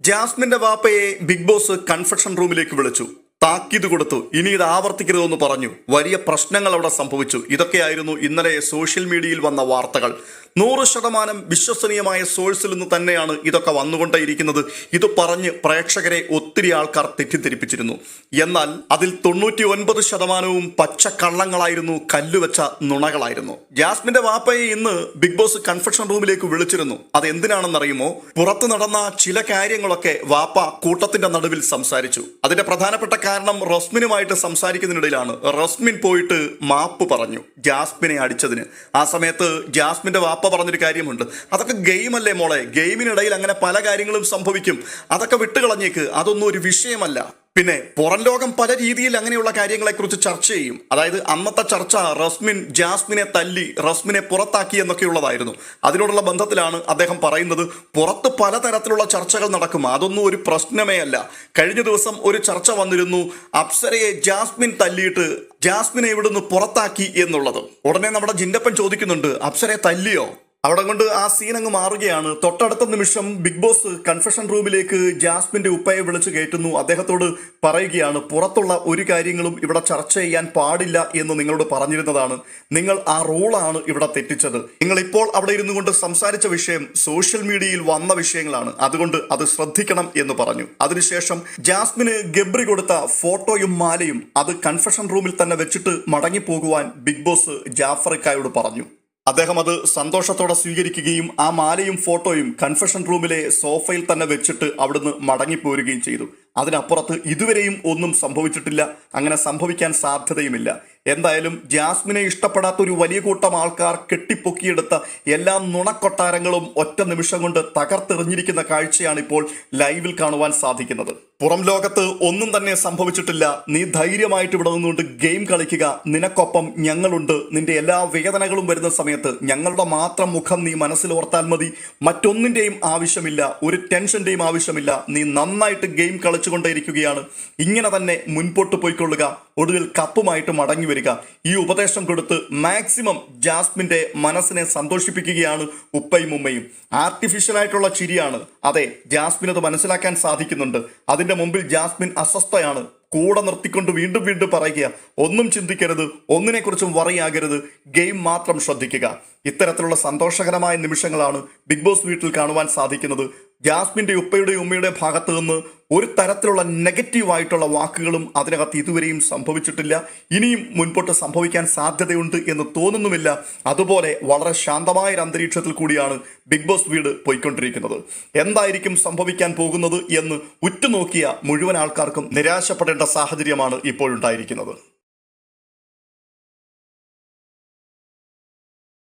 ജാസ്മിന്റെ വാപ്പയെ big boss confession റൂമിലേക്ക് വിളിച്ചു. താക്കീത് കൊടുത്തു. ഇനി ഇത് ആവർത്തിക്കരുതെന്ന് പറഞ്ഞു. വലിയ പ്രശ്നങ്ങൾ അവിടെ സംഭവിച്ചു. ഇതൊക്കെയായിരുന്നു ഇന്നലെ സോഷ്യൽ മീഡിയയിൽ വന്ന വാർത്തകൾ. നൂറ് ശതമാനം വിശ്വസനീയമായ സോഴ്സിൽ നിന്ന് തന്നെയാണ് ഇതൊക്കെ വന്നുകൊണ്ടേയിരിക്കുന്നത്. ഇത് പറഞ്ഞ് പ്രേക്ഷകരെ ഒത്തിരി ആൾക്കാർ തെറ്റിദ്ധരിപ്പിച്ചിരുന്നു. എന്നാൽ അതിൽ തൊണ്ണൂറ്റി ഒൻപത് ശതമാനവും പച്ചക്കള്ളങ്ങളായിരുന്നു കല്ലുവെച്ച നുണകളായിരുന്നു. ജാസ്മിന്റെ വാപ്പയെ ഇന്ന് ബിഗ് ബോസ് കൺഫെഷൻ റൂമിലേക്ക് വിളിച്ചിരുന്നു. അത് എന്തിനാണെന്നറിയുമോ പുറത്ത് നടന്ന ചില കാര്യങ്ങളൊക്കെ വാപ്പ കൂട്ടത്തിന്റെ നടുവിൽ സംസാരിച്ചു. അതിന്റെ പ്രധാനപ്പെട്ട കാരണം റസ്മിനുമായിട്ട് സംസാരിക്കുന്നതിനിടയിലാണ്. റസ്മിൻ പോയിട്ട് മാപ്പ് പറഞ്ഞു ജാസ്മിനെ അടിച്ചതിന്. ആ സമയത്ത് ജാസ്മിന്റെ വാപ്പ പറഞ്ഞൊരു കാര്യമുണ്ട്. അതൊക്കെ ഗെയിമല്ലേ മോളെ? ഗെയിമിനിടയിൽ അങ്ങനെ പല കാര്യങ്ങളും സംഭവിക്കും. അതൊക്കെ വിട്ടുകളഞ്ഞേക്ക്. അതൊന്നും ഒരു വിഷയമല്ല. പിന്നെ പുറം ലോകം പല രീതിയിൽ അങ്ങനെയുള്ള കാര്യങ്ങളെ കുറിച്ച് ചർച്ച ചെയ്യും. അതായത് അന്നത്തെ ചർച്ച റസ്മിൻ ജാസ്മിനെ തല്ലി റസ്മിനെ പുറത്താക്കി എന്നൊക്കെയുള്ളതായിരുന്നു അതിനോടുള്ള ബന്ധത്തിലാണ് അദ്ദേഹം പറയുന്നത് പുറത്ത് പലതരത്തിലുള്ള ചർച്ചകൾ നടക്കും. അതൊന്നും ഒരു പ്രശ്നമേ അല്ല. കഴിഞ്ഞ ദിവസം ഒരു ചർച്ച വന്നിരുന്നു അപ്സരയെ ജാസ്മിൻ തല്ലിയിട്ട് ജാസ്മിനെ ഇവിടുന്ന് പുറത്താക്കി എന്നുള്ളത്. ഉടനെ നമ്മുടെ ജിന്നപ്പൻ ചോദിക്കുന്നുണ്ട് അപ്സരയെ തല്ലിയോ? അവിടെ കൊണ്ട് ആ സീൻ അങ്ങ് മാറുകയാണ്. തൊട്ടടുത്ത നിമിഷം ബിഗ് ബോസ് കൺഫെഷൻ റൂമിലേക്ക് ജാസ്മിന്റെ ഉപ്പയെ വിളിച്ചു കയറ്റുന്നു. അദ്ദേഹത്തോട് പറയുകയാണ് പുറത്തുള്ള ഒരു കാര്യങ്ങളും ഇവിടെ ചർച്ച ചെയ്യാൻ പാടില്ല എന്ന് നിങ്ങളോട് പറഞ്ഞിരുന്നതാണ്. നിങ്ങൾ ആ റൂളാണ് ഇവിടെ തെറ്റിച്ചത്. നിങ്ങൾ ഇപ്പോൾ അവിടെ ഇരുന്നു കൊണ്ട് സംസാരിച്ച വിഷയം സോഷ്യൽ മീഡിയയിൽ വന്ന വിഷയങ്ങളാണ്. അതുകൊണ്ട് അത് ശ്രദ്ധിക്കണം എന്ന് പറഞ്ഞു. അതിനുശേഷം ജാസ്മിന് ഗബ്രി കൊടുത്ത ഫോട്ടോയും മാലയും അത് കൺഫെഷൻ റൂമിൽ തന്നെ വെച്ചിട്ട് മടങ്ങിപ്പോകുവാൻ ബിഗ് ബോസ് ജാഫറിക്കായോട് പറഞ്ഞു. അദ്ദേഹം അത് സന്തോഷത്തോടെ സ്വീകരിക്കുകയും ആ മാലയും ഫോട്ടോയും കൺഫെഷൻ റൂമിലെ സോഫയിൽ തന്നെ വെച്ചിട്ട് അവിടുന്ന് മടങ്ങിപ്പോരുകയും ചെയ്തു. അതിനപ്പുറത്ത് ഇതുവരെയും ഒന്നും സംഭവിച്ചിട്ടില്ല. അങ്ങനെ സംഭവിക്കാൻ സാധ്യതയുമില്ല. എന്തായാലും ജാസ്മിനെ ഇഷ്ടപ്പെടാത്ത ഒരു വലിയ കൂട്ടം ആൾക്കാർ കെട്ടിപ്പൊക്കിയെടുത്ത എല്ലാ നുണക്കൊട്ടാരങ്ങളും ഒറ്റ നിമിഷം കൊണ്ട് തകർത്തെറിഞ്ഞിരിക്കുന്ന കാഴ്ചയാണ് ഇപ്പോൾ ലൈവിൽ കാണുവാൻ സാധിക്കുന്നത്. പുറം ലോകത്ത് ഒന്നും തന്നെ സംഭവിച്ചിട്ടില്ല. നീ ധൈര്യമായിട്ട് ഇവിടെ നിന്നുകൊണ്ട് ഗെയിം കളിക്കുക. നിനക്കൊപ്പം ഞങ്ങളുണ്ട്. നിന്റെ എല്ലാ വേദനകളും വരുന്ന സമയത്ത് ഞങ്ങളുടെ മാത്രം മുഖം നീ മനസ്സിൽ ഓർത്താൽ മതി. മറ്റൊന്നിന്റെയും ആവശ്യമില്ല. ഒരു ടെൻഷന്റെയും ആവശ്യമില്ല. നീ നന്നായിട്ട് ഗെയിം കളിച്ചുകൊണ്ടേയിരിക്കുകയാണ്. ഇങ്ങനെ തന്നെ മുൻപോട്ട് പോയിക്കൊള്ളുക. ഒടുവിൽ കപ്പുമായിട്ട് മടങ്ങി വരിക. ഈ ഉപദേശം കൊടുത്ത് മാക്സിമം ജാസ്മിന്റെ മനസ്സിനെ സന്തോഷിപ്പിക്കുകയാണ് ഉപ്പയും ഉമ്മയും. ആർട്ടിഫിഷ്യൽ ആയിട്ടുള്ള ചിരിയാണ്. അതെ ജാസ്മിൻ അത് മനസ്സിലാക്കാൻ സാധിക്കുന്നുണ്ട്. അതിന്റെ മുമ്പിൽ ജാസ്മിൻ അസ്വസ്ഥയാണ്. കൂടെ നിർത്തിക്കൊണ്ട് വീണ്ടും വീണ്ടും പറയുക ഒന്നും ചിന്തിക്കരുത് ഒന്നിനെക്കുറിച്ചും വറിയാകരുത് ഗെയിം മാത്രം ശ്രദ്ധിക്കുക. ഇത്തരത്തിലുള്ള സന്തോഷകരമായ നിമിഷങ്ങളാണ് ബിഗ് ബോസ് വീട്ടിൽ കാണുവാൻ സാധിക്കുന്നത്. ജാസ്മിന്റെ ഉപ്പയുടെ ഉമ്മയുടെ ഭാഗത്തു നിന്ന് ഒരു തരത്തിലുള്ള നെഗറ്റീവ് ആയിട്ടുള്ള വാക്കുകളും അതിനകത്ത് ഇതുവരെയും സംഭവിച്ചിട്ടില്ല. ഇനിയും മുൻപോട്ട് സംഭവിക്കാൻ സാധ്യതയുണ്ട് എന്ന് തോന്നുന്നുമില്ല. അതുപോലെ വളരെ ശാന്തമായ ഒരു അന്തരീക്ഷത്തിൽ കൂടിയാണ് ബിഗ് ബോസ് വീട് പോയിക്കൊണ്ടിരിക്കുന്നത്. എന്തായിരിക്കും സംഭവിക്കാൻ പോകുന്നത് എന്ന് ഉറ്റുനോക്കിയ മുഴുവൻ ആൾക്കാർക്കും നിരാശപ്പെടേണ്ട സാഹചര്യമാണ് ഇപ്പോഴുണ്ടായിരിക്കുന്നത്